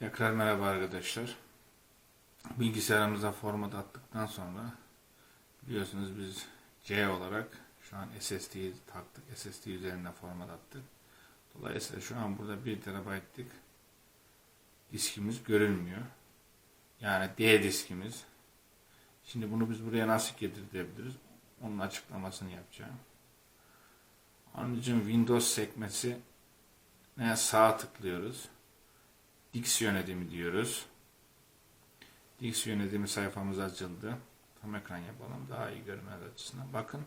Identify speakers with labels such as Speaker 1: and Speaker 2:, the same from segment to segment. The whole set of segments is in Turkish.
Speaker 1: Tekrar merhaba arkadaşlar. Bilgisayarımıza format attıktan sonra biliyorsunuz biz C olarak şu an SSD'yi taktık. SSD üzerinden format attık. Dolayısıyla şu an burada 1 TB'lik diskimiz görünmüyor. Yani D diskimiz. Şimdi bunu biz buraya nasıl getirebiliriz? Onun açıklamasını yapacağım. Onun için Windows sekmesi sağ tıklıyoruz. Dix yönetimi diyoruz. Dix yönetimi sayfamız açıldı. Tam ekran yapalım daha iyi görmeniz açısından. Bakın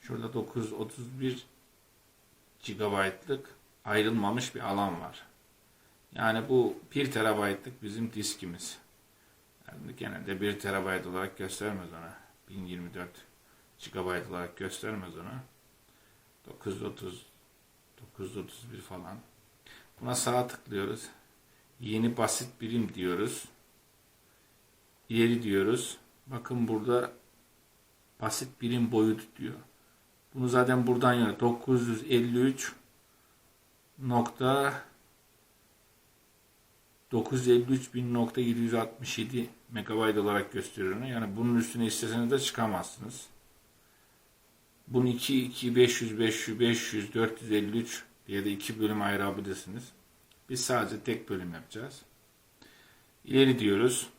Speaker 1: şurada 931 GB'lık ayrılmamış bir alan var. Yani bu 1 TB'lık bizim diskimiz. Yani genelde 1 TB olarak göstermez ona. 1024 GB olarak göstermez ona. 930 931 falan. Buna sağ tıklıyoruz. Yeni basit birim diyoruz. İleri diyoruz. Bakın burada basit birim boyutu diyor. Bunu zaten buradan yana 953 nokta 953.767 MB olarak gösteriyor. Yani bunun üstüne isteseniz de çıkamazsınız. Bunu 2, 2, 500, 500, 500, 453 diye de iki bölüm ayırabilirsiniz. Biz sadece tek bölüm yapacağız. İleri diyoruz.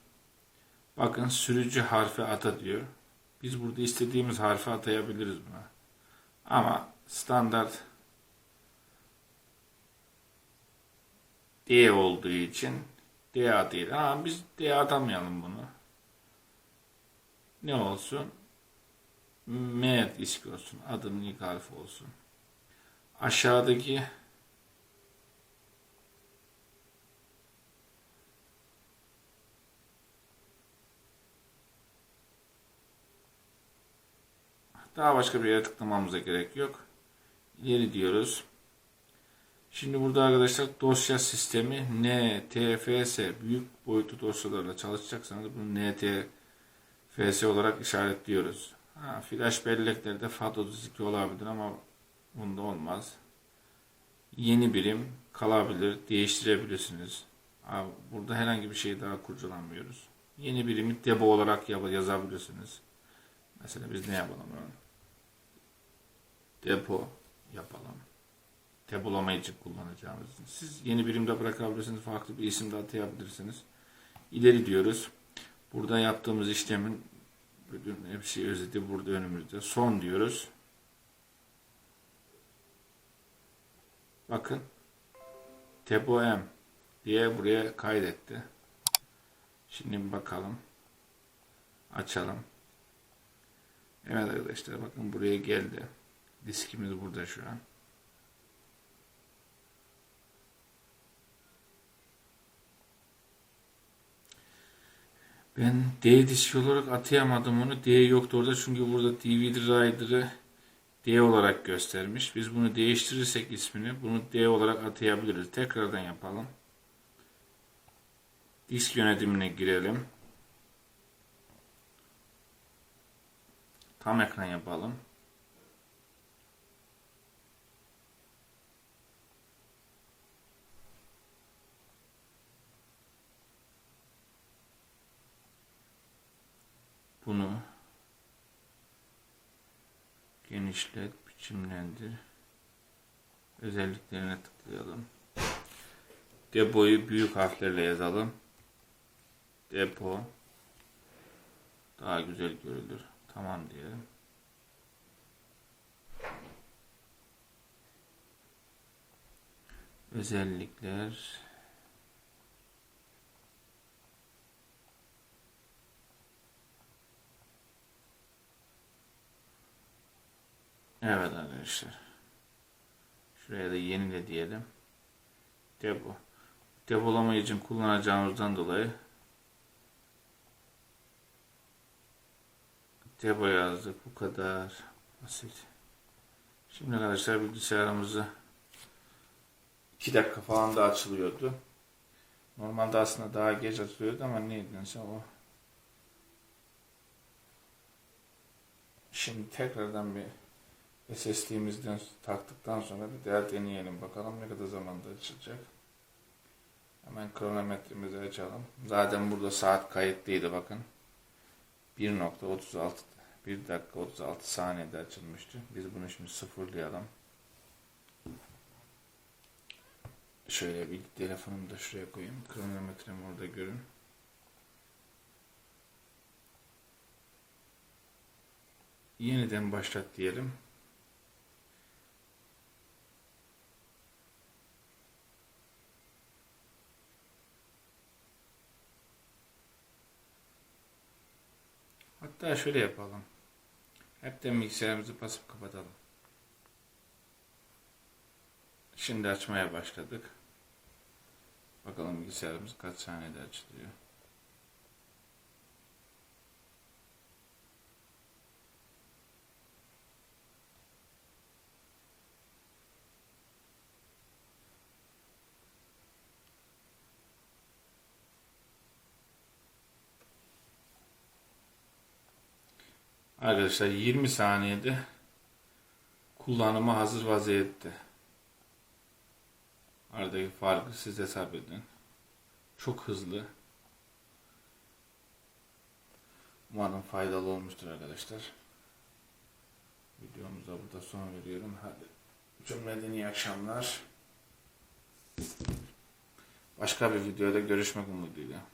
Speaker 1: Bakın sürücü harfi ata diyor. Biz burada istediğimiz harfi atayabiliriz buna. Ama standart D olduğu için DA değil. Ama biz D atamayalım bunu. Ne olsun? M disk olsun. Adının ilk harfi olsun. Aşağıdaki Daha başka bir yere tıklamamıza gerek yok. İleri diyoruz. Şimdi burada arkadaşlar dosya sistemi NTFS büyük boyutlu dosyalarla çalışacaksanız bunu NTFS olarak işaretliyoruz. Ha, flash belleklerde FAT32 olabilir ama bunda olmaz. Yeni birim kalabilir, değiştirebilirsiniz. Ha, burada herhangi bir şey daha kurcalamıyoruz. Yeni birimi debo olarak yazabilirsiniz. Mesela biz ne yapalım? Depo yapalım. Depolama için kullanacağımız. Siz yeni birimde bırakabilirsiniz. Farklı bir isim de atayabilirsiniz. İleri diyoruz. Burada yaptığımız işlemin bütün hepsi özeti burada önümüzde. Son diyoruz. Bakın. Tepo M diye buraya kaydetti. Şimdi bakalım. Açalım. Evet arkadaşlar bakın buraya geldi. Diskimiz burada şu an. Ben D diski olarak atayamadım onu. D yoktu orada çünkü burada DVD Rider'ı D olarak göstermiş. Biz bunu değiştirirsek ismini bunu D olarak atayabiliriz. Tekrardan yapalım. Disk yönetimine girelim. Tam ekran yapalım. Bunu genişlet, biçimlendir. Özelliklerine tıklayalım. Depoyu büyük harflerle yazalım. Depo daha güzel görülür. Tamam diyelim. Özellikler Evet arkadaşlar. Şuraya da yenile diyelim. Depo. Depolama için kullanacağımızdan dolayı depo yazdık. Bu kadar basit. Şimdi arkadaşlar bilgisayarımızı 2 dakika falan da açılıyordu. Normalde aslında daha geç açılıyordu ama neydense o. Şimdi tekrardan bir SSD'mizden taktıktan sonra bir daha deneyelim bakalım ne kadar zamanda açılacak. Hemen kronometremizi açalım. Zaten burada saat kayıtlıydı bakın. 1.36 1 dakika 36 saniyede açılmıştı. Biz bunu şimdi sıfırlayalım. Şöyle bir telefonumu da şuraya koyayım. Kronometremi orada görün. Yeniden başlat diyelim. Hatta şöyle yapalım. Hepten bilgisayarımızı basıp kapatalım. Şimdi açmaya başladık. Bakalım bilgisayarımız kaç saniyede açılıyor. Arkadaşlar 20 saniyede kullanıma hazır vaziyette. Aradaki farkı siz hesap edin. Çok hızlı. Umarım faydalı olmuştur arkadaşlar. Videomuza burada son veriyorum. Hadi cümleden iyi akşamlar. Başka bir videoda görüşmek umuduyla.